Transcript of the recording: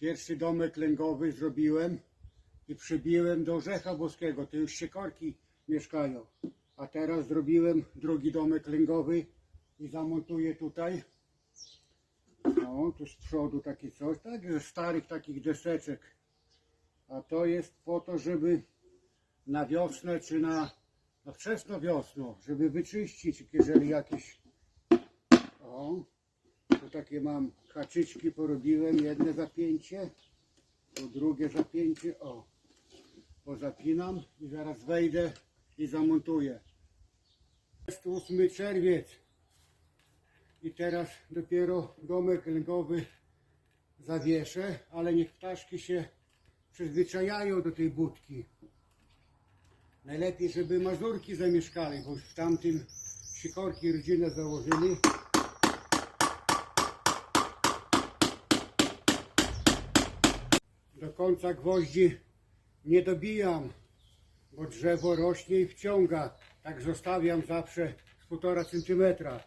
Pierwszy domek lęgowy zrobiłem i przybiłem do Orzecha Boskiego. To już siekorki mieszkają. A teraz zrobiłem drugi domek lęgowy i zamontuję tutaj. No, tu z przodu takie coś, tak, ze starych takich deseczek. A to jest po to, żeby na wiosnę czy na, na wczesną wiosną, żeby wyczyścić, jeżeli jakieś o, tu takie mam haczyczki porobiłem, jedne zapięcie, tu drugie zapięcie, o, pozapinam i zaraz wejdę i zamontuję. Jest 8 czerwiec i teraz dopiero domek lęgowy zawieszę, ale niech ptaszki się przyzwyczajają do tej budki. Najlepiej, żeby mazurki zamieszkali, bo w tamtym sikorki rodzinę założyli. Do końca gwoździ nie dobijam, bo drzewo rośnie i wciąga. Tak zostawiam zawsze z półtora centymetra.